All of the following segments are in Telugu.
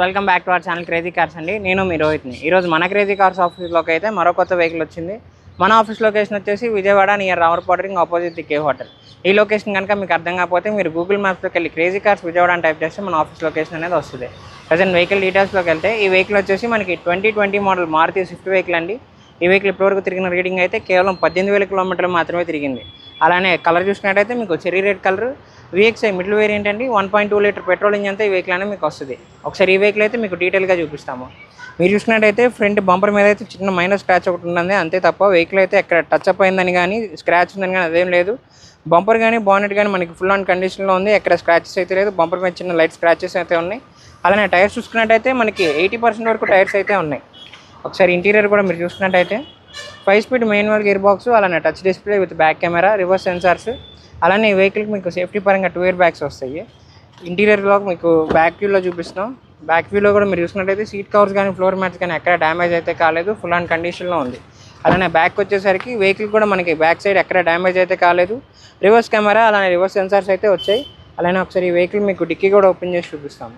Welcome back to our channel crazy cars అండి. నేను మీ రోహిత్ని. ఈరోజు మన క్రేజీ కార్స్ ఆఫీస్లోకి అయితే మరో కొత్త వెహికల్ వచ్చింది. మన ఆఫీస్ లొకేషన్ వచ్చేసి Vijayawada near రావర్ ring opposite the K hotel ఈ లొకేషన్ కనుక మీకు అర్థం కాకపోతే మీరు గూగుల్ మ్యాప్స్లోకి వెళ్ళి క్రేజీ కార్స్ విజయవాడ అని టైప్ చేస్తే మన ఆఫీస్ లొకేషన్ అనేది వస్తుంది. ప్రజెంట్ వెహికల్ డీటెయిల్స్లోకి వెళ్తే ఈ వెహికల్ వచ్చేసి మనకి twenty twenty model Maruti Swift vehicle అండి. ఈ వెహికల్ ఇప్పటివరకు తిరిగిన రీడింగ్ అయితే కేవలం పద్దెనిమిది వేల కిలోమీటర్లు మాత్రమే తిరిగింది. అలానే కలర్ చూసినట్టయితే మీకు cherry red colour VXi middle variant అండి one point two litre petrol ఇంజన్తో ఈ వెహికల్ అనేది మీకు వస్తుంది. ఒకసారి ఈ వెహికల్ అయితే మీకు డీటెయిల్గా చూపిస్తాము. మీరు చూసినట్టయితే ఫ్రంట్ బంపర్ మీద అయితే చిన్న మైనర్ స్క్రాచ్ ఒకటి ఉంది అంతే తప్ప వెహికల్ అయితే ఎక్కడ టచ్ అప్ అయిందని కానీ స్క్రాచ్ ఉందని కానీ అదేం లేదు. బంపర్ కానీ బానెట్ కానీ మనకి ఫుల్ ఆన్ కండిషన్లో ఉంది. ఎక్కడ స్క్రాచెస్ అయితే లేదు. బంపర్ మీద చిన్న లైట్ స్క్రాచెస్ అయితే ఉన్నాయి. అలానే టైర్స్ చూసుకున్నట్టయితే మనకి ఎయిటీ పర్సెంట్ వరకు టైర్స్ అయితే ఉన్నాయి. ఒకసారి ఇంటీరియర్ కూడా మీరు చూసుకున్నట్టయితే five speed manual gear box అలానే touch display with back camera reverse sensors అలానే ఈ వెహికల్కి మీకు సేఫ్టీ పరంగా టూ ఇయర్ బ్యాగ్స్ వస్తాయి. ఇంటీరియర్లో మీకు బ్యాక్ వ్యూలో చూపిస్తాం బ్యాక్ వ్యూలో కూడా మీరు చూసినట్టయితే సీట్ కవర్స్ కానీ ఫ్లోర్ మ్యాట్స్ కానీ ఎక్కడ డ్యామేజ్ అయితే కాలేదు ఫుల్ అండ్ కండిషన్లో ఉంది. అలానే బ్యాక్ వచ్చేసరికి వెహికల్ కూడా మనకి బ్యాక్ సైడ్ ఎక్కడ డ్యామేజ్ అయితే కాలేదు. రివర్స్ కెమెరా అలానే రివర్స్ సెన్సార్స్ అయితే వచ్చాయి. అలానే ఒకసారి ఈ వెహికల్ మీకు డిక్కీ కూడా ఓపెన్ చేసి చూపిస్తాము.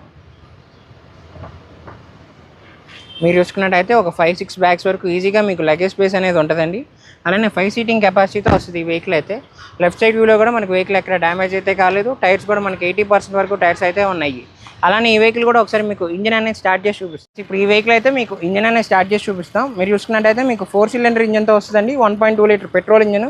మీరు చూసుకున్నట్టయితే ఒక ఫైవ్ సిక్స్ బ్యాగ్స్ వరకు ఈజీగా మీకు లగేజ్ స్పేస్ అనేది ఉంటుందండి. అలానే ఫైవ్ సీటింగ్ కెపాసిటీతో వస్తుంది ఈ వెహికల్ అయితే. లెఫ్ట్ సైడ్ వ్యూలో కూడా మనకి వెహికల్ ఎక్కడ డ్యామేజ్ అయితే కాలేదు. టైర్స్ కూడా మనకి ఎయిటీ పర్సెంట్ వరకు టైర్స్ అయితే ఉన్నాయి. అలానే ఈ వెహికల్ కూడా ఒకసారి మీకు ఇంజన్ అనేది స్టార్ట్ చేసి చూపిస్తాం. ఇప్పుడు ఈ వెహికల్ అయితే మీకు ఇంజన్ అనేది స్టార్ట్ చేసి చూపిస్తాం. మీరు చూసుకున్నట్టయితే మీకు ఫోర్ సిలిండర్ ఇంజన్తో వస్తుందండి. One point two litre petrol engine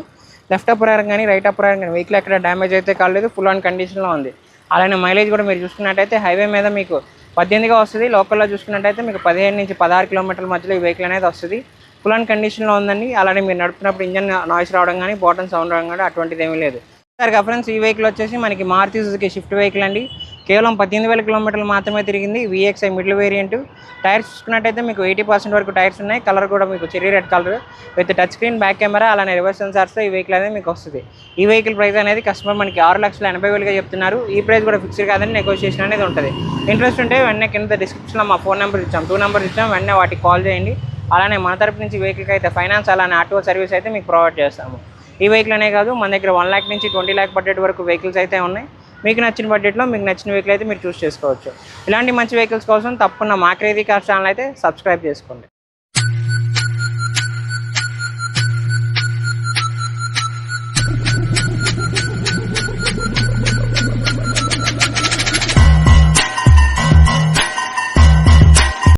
left up రాయర్ కానీ రైట్ అప్ రాయర్ కానీ వెహికల్ ఎక్కడ డ్యామేజ్ అయితే కాలేదు. ఫుల్ ఆన్ కండిషన్లో ఉంది. అలానే మైలేజ్ కూడా మీరు చూసుకున్నట్టయితే హైవే మీద మీకు పద్దెనిమిదిగా వస్తుంది. లోకల్లో చూసుకున్నట్టయితే మీకు పదిహేను నుంచి పదహారు కిలోమీటర్ల మధ్యలో ఈ వెహికల్ అనేది వస్తుంది. ఫుల్ అండ్ కండిషన్లో ఉందండి. అలానే మీరు నడుపుతున్నప్పుడు ఇంజన్ నాయిస్ రావడం కానీ బాటన్ సౌండ్ రావడం కానీ అటువంటిది ఏమీ లేదు. సార్ ఫ్రెండ్స్ ఈ వెహికల్ వచ్చేసి మనకి మారుతి సుజుకి షిఫ్ట్ వెహికల్ అండి. కేవలం పద్దెనిమిది వేల కిలోమీటర్లు మాత్రమే తిరిగింది విఎక్స్ఐ మిడిల్ వేరియంట్ టైర్స్ చూసుకున్నట్టయితే మీకు ఎయిటీ పర్సెంట్ వరకు టైర్స్ ఉన్నాయి. కలర్ కూడా మీకు cherry red colour with touch screen back camera అలానే రివర్స్ సెన్సార్స్తో ఈ వెహికల్ అనేది మీకు వస్తుంది. ఈ వెహికల్ ప్రైస్ అనేది కస్టమర్ మనకి ఆరు లక్షల ఎనభై వేలుగా చెప్తున్నారు. ఈ ప్రైస్ కూడా ఫిక్స్డ్ కాదని నెగోషియేషన్ అనేది ఉంటుంది. ఇంట్రెస్ట్ ఉంటే వెంటనే కింద డిస్క్రిప్షన్లో మా ఫోన్ నెంబర్ ఇచ్చాం. టూ నెంబర్ ఇచ్చాం. వెంటనే వాటికి కాల్ చేయండి. అలానే మన తరపు నుంచి వెహికల్కి అయితే ఫైనాన్స్ అలానే ఆటో సర్వీస్ అయితే మీకు ప్రొవైడ్ చేస్తాము. ఈ వెహికల్ అనే కాదు మన దగ్గర వన్ ల్యాక్ నుంచి ట్వంటీ ల్యాక్ బడ్జెట్ వరకు వెహికల్స్ అయితే ఉన్నాయి. మీకు నచ్చిన బడ్జెట్లో మీకు నచ్చిన వెహికల్ అయితే మీరు చూస్ చేసుకోవచ్చు. ఇలాంటి మంచి వెహికల్స్ కోసం తప్పకుండా మా క్రేజీ కార్ ఛానల్ అయితే సబ్స్క్రైబ్ చేసుకోండి.